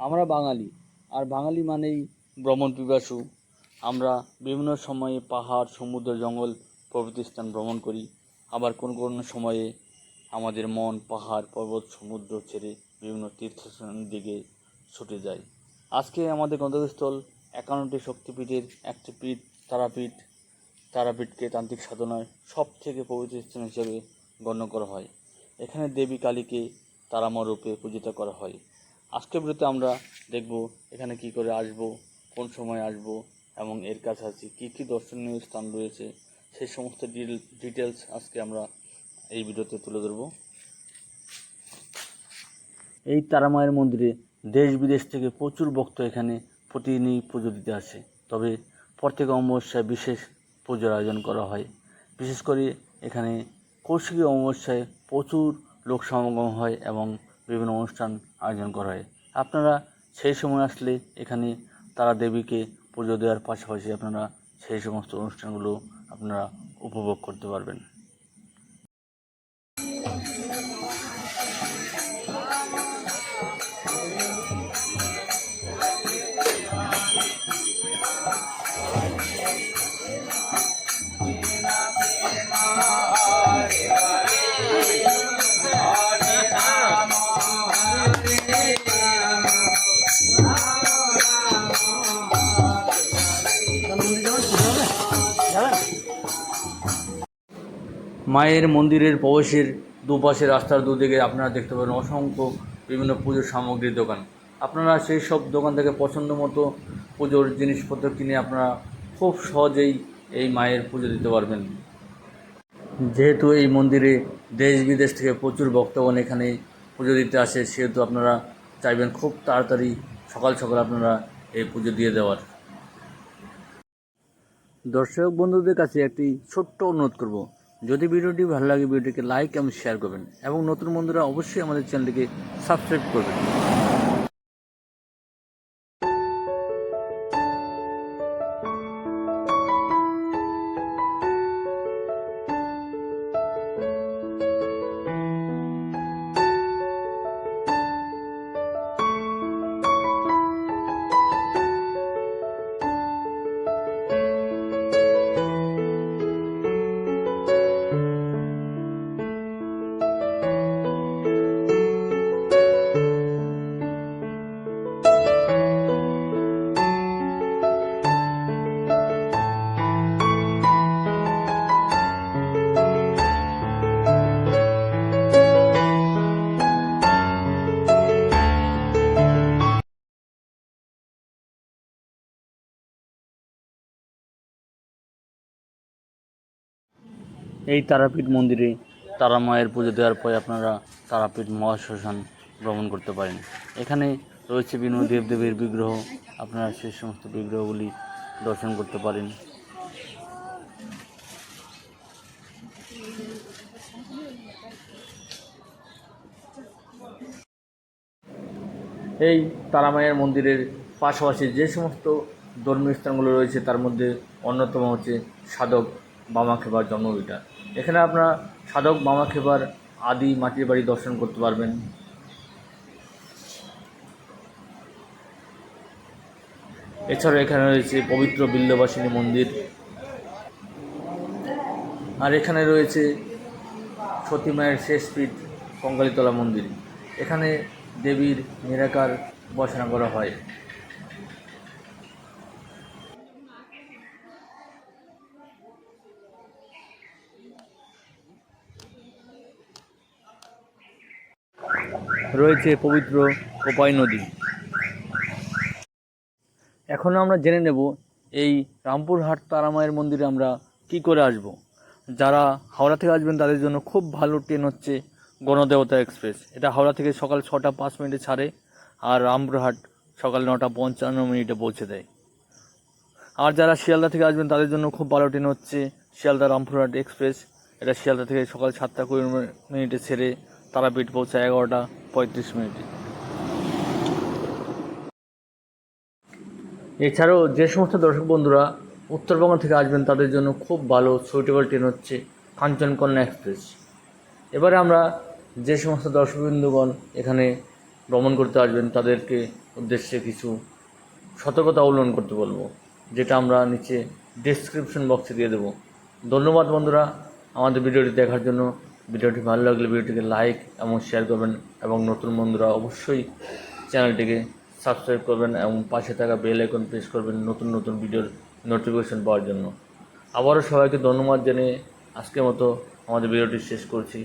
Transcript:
আমরা বাঙালি। আর বাঙালি মানেই ভ্রমণ পিপাসু আমরা বিভিন্ন সময়ে পাহাড়, সমুদ্র, জঙ্গল প্রভৃতি স্থান ভ্রমণ করি। আবার কোন কোন সময়ে আমাদের মন পাহাড়, পর্বত, সমুদ্র ছেড়ে বিভিন্ন তীর্থস্থানের দিকে ছুটে যায়। আজকে আমাদের গন্তব্যস্থল একান্নটি শক্তিপীঠের একটি পীঠ, তারাপীঠ। তারাপীঠকে তান্ত্রিক সাধনায় সব থেকে পবিত্র স্থান হিসেবে গণ্য করা হয়। এখানে দেবী কালীকে তারামা রূপে পূজিত করা হয়। আজকের ভিডিওতে আমরা দেখব এখানে কি করে আসব, কোন সময় আসব, এবং এর কাছাকাছি কী কী দর্শনীয় স্থান রয়েছে, সেই সমস্ত ডিটেলস আজকে আমরা এই ভিডিওতে তুলে ধরব। এই তারামায়ের মন্দিরে দেশ বিদেশ থেকে প্রচুর ভক্ত এখানে প্রতিদিনই পুজো দিতে আসে। তবে প্রত্যেক অমাবস্যায় বিশেষ পুজোর আয়োজন করা হয়। বিশেষ করে এখানে কৌশিকী অমাবস্যায় প্রচুর লোক সমাগম হয় এবং বিভিন্ন অনুষ্ঠান আয়োজন করা হয়। আপনারা সেই সময় আসলে এখানে তারা দেবীকে পুজো দেওয়ার পাশাপাশি আপনারা সেই সমস্ত অনুষ্ঠানগুলো আপনারা উপভোগ করতে পারবেন। মায়ের মন্দিরের প্রবেশের দুপাশে রাস্তার দুদিকে আপনারা দেখতে পাবেন অসংখ্য বিভিন্ন পুজোর সামগ্রীর দোকান। আপনারা সেই সব দোকান থেকে পছন্দ মতো পুজোর জিনিসপত্র কিনে আপনারা খুব সহজেই এই মায়ের পুজো দিতে পারবেন। যেহেতু এই মন্দিরে দেশ বিদেশ থেকে প্রচুর ভক্তগণ এখানে পুজো দিতে আসে, সেহেতু আপনারা চাইবেন খুব তাড়াতাড়ি সকাল সকাল আপনারা এই পুজো দিয়ে দেওয়ার। দর্শক বন্ধুদের কাছে একটি ছোট্ট অনুরোধ করব। যদি ভিডিওটি ভালো লাগে, ভিডিওটিকে লাইক এবং শেয়ার করবেন। এবং নতুন বন্ধুরা অবশ্যই আমাদের চ্যানেলটিকে সাবস্ক্রাইব করবেন। এই তারাপীঠ মন্দিরে তারা মায়ের পুজো দেওয়ার পরে আপনারা তারাপীঠ মহাশ্মশান ভ্রমণ করতে পারেন। এখানে রয়েছে বিভিন্ন দেবদেবীর বিগ্রহ, আপনারা সেই সমস্ত বিগ্রহগুলি দর্শন করতে পারেন। এই তারামায়ের মন্দিরের পাশাপাশি যে সমস্ত ধর্মীয় স্থানগুলো রয়েছে, তার মধ্যে অন্যতম হচ্ছে সাধক বামাখেবার জন্মভিটা। এখানে আপনারা সাধক বামাখেবার আদি মাটির বাড়ি দর্শন করতে পারবেন। এছাড়া এখানে রয়েছে পবিত্র বিল্লবাসিনী মন্দির। আর এখানে রয়েছে সতী মায়ের শেষ পীঠ কঙ্কালীতলা মন্দির। এখানে দেবীর নিরাকার বসানো করা হয়। রয়েছে পবিত্র কোপাই নদী। এখন আমরা জেনে নেব এই রামপুরহাট তারামায়ের মন্দিরে আমরা কি করে আসব। যারা হাওড়া থেকে আসবেন তাদের জন্য খুব ভালো ট্রেন হচ্ছে গণদেবতা এক্সপ্রেস। এটা হাওড়া থেকে সকাল ছটা পাঁচ মিনিটে ছাড়ে আর রামপুরহাট সকাল নটা পঞ্চান্ন মিনিটে পৌঁছে দেয়। আর যারা শিয়ালদা থেকে আসবেন তাদের জন্য খুব ভালো ট্রেন হচ্ছে শিয়ালদা রামপুরহাট এক্সপ্রেস। এটা শিয়ালদা থেকে সকাল সাতটা কুড়ি মিনিটে ছেড়ে তারাপীঠ পৌঁছায় এগারোটা পঁয়ত্রিশ মিনিটে। এছাড়াও যে সমস্ত দর্শক বন্ধুরা উত্তরবঙ্গ থেকে আসবেন, তাদের জন্য খুব ভালো সুইটেবল ট্রেন হচ্ছে কাঞ্চনকন্যা এক্সপ্রেস এবারে আমরা যে সমস্ত দর্শকবৃন্দুগণ এখানে ভ্রমণ করতে আসবেন, তাদেরকে উদ্দেশ্যে কিছু সতর্কতা অবলম্বন করতে বলব, যেটা আমরা নিচে ডেসক্রিপশন বক্সে দিয়ে দেবো। ধন্যবাদ বন্ধুরা আমাদের ভিডিওটি দেখার জন্য। ভিডিওটি ভালো লাগলে ভিডিওটিকে লাইক এবং শেয়ার করবেন এবং নতুন বন্ধুরা অবশ্যই চ্যানেলটিকে সাবস্ক্রাইব করবেন এবং পাশে থাকা বেল আইকন প্রেস করবেন নতুন নতুন ভিডিওর নোটিফিকেশন পাওয়ার জন্য। আবারও সবাইকে ধন্যবাদ জানিয়ে আজকের মতো আমাদের ভিডিওটি শেষ করছি।